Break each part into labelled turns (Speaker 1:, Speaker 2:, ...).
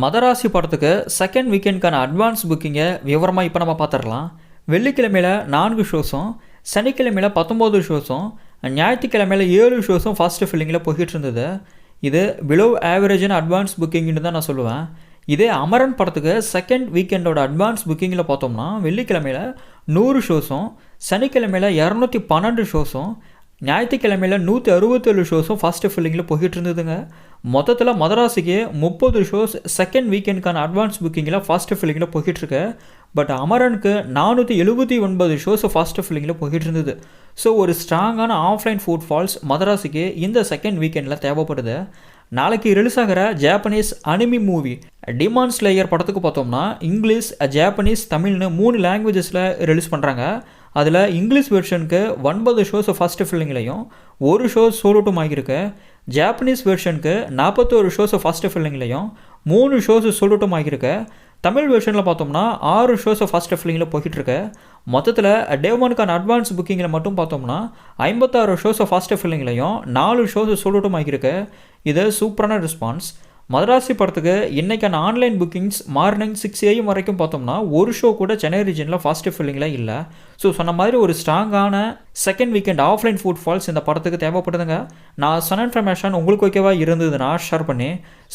Speaker 1: மதராசி படத்துக்கு செகண்ட் வீக்கெண்டுக்கான அட்வான்ஸ் புக்கிங்கை விவரமாக இப்போ நம்ம பார்த்துடலாம் வெள்ளிக்கிழமையில் நான்கு ஷோஸும் சனிக்கிழமையில் பத்தொம்போது ஷோஸும் ஞாயிற்றுக்கிழமையில் ஏழு ஷோஸும் ஃபஸ்ட்டு ஃபில்லிங்கில் போய்கிட்டு இருந்தது. இது பிலோ ஆவரேஜான அட்வான்ஸ் புக்கிங்னு தான் நான் சொல்லுவேன். இதே அமரன் படத்துக்கு செகண்ட் வீக்கெண்டோட அட்வான்ஸ் புக்கிங்கில் பார்த்தோம்னா வெள்ளிக்கிழமையில் நூறு ஷோஸும் சனிக்கிழமையில் இரநூத்தி பன்னெண்டு ஷோஸும் ஞாயிற்றுக்கிழமையில் நூற்றி அறுபத்தேழு ஷோஸும் ஃபஸ்ட்டு ஃபில்லிங்கில் போய்கிட்டு இருந்ததுங்க. மொத்தத்தில் மதராசிக்கு முப்பது ஷோஸ் செகண்ட் வீக்கெண்டுக்கான அட்வான்ஸ் புக்கிங்கில் ஃபஸ்ட்டு ஃபில்லிங்கில் போய்கிட்டுருக்கு பட் அமரனுக்கு நானூற்றி எழுபத்தி ஒன்பது ஷோஸ் ஃபஸ்ட்டு ஃபில்லிங்கில் போய்கிட்டு இருந்தது ஸோ ஒரு ஸ்ட்ராங்கான ஆஃப்லைன் ஃபுட் ஃபால்ஸ் மதராசிக்கு இந்த செகண்ட் வீக்கெண்டில் தேவைப்படுது. நாளைக்கு ரிலீஸ் ஆகிற Japanese anime movie demon slayer படத்துக்கு பார்த்தோம்னா இங்கிலீஷ் ஜாப்பனீஸ் தமிழ்னு மூணு லாங்குவேஜஸில் ரிலீஸ் பண்ணுறாங்க அதில் இங்கிலீஷ் வெர்ஷனுக்கு ஒன்பது ஷோஸ் ஃபஸ்ட்டு ஃபில்லிங்லையும் ஒரு ஷோ சோலோட்டும் ஆகியிருக்கு ஜாப்பனீஸ் வெர்ஷனுக்கு நாற்பத்தோரு ஷோஸ் ஃபஸ்ட்டு ஃபில்லிங்லையும் மூணு ஷோஸ் சொல்லட்டும் ஆகியிருக்கு. தமிழ் வெர்ஷனில் பார்த்தோம்னா ஆறு ஷோஸை ஃபஸ்ட்டு ஃபில்லிங்கில் போய்கிட்டுருக்கு மொத்தத்தில் டேவானுக்கான அட்வான்ஸ் புக்கிங்கில் மட்டும் பார்த்தோம்னா ஐம்பத்தாறு ஷோஸை ஃபஸ்ட்டு ஃபில்லிங்லையும் நாலு ஷோஸ் சொல்லட்டும் ஆகியிருக்கு. இது சூப்பரான ரெஸ்பான்ஸ் மதராசி படத்துக்கு இன்றைக்கான online bookings morning six AM வரைக்கும் பார்த்தோம்னா ஒரு ஷோ கூட சென்னை ரீஜனில் ஃபஸ்ட்டு ஃபில்லிங்கில் இல்லை. ஸோ சொன்ன மாதிரி ஒரு ஸ்ட்ராங்கான second weekend offline footfalls இந்த படத்துக்கு தேவைப்படுதுங்க. நான் சொன்ன இன்ஃபர்மேஷன் உங்களுக்கு ஓகேவா இருந்ததுன்னா ஷேர் பண்ணி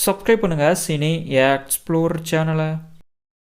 Speaker 1: சப்ஸ்கிரைப் பண்ணுங்கள் சினி எக்ஸ்ப்ளோர் சேனலை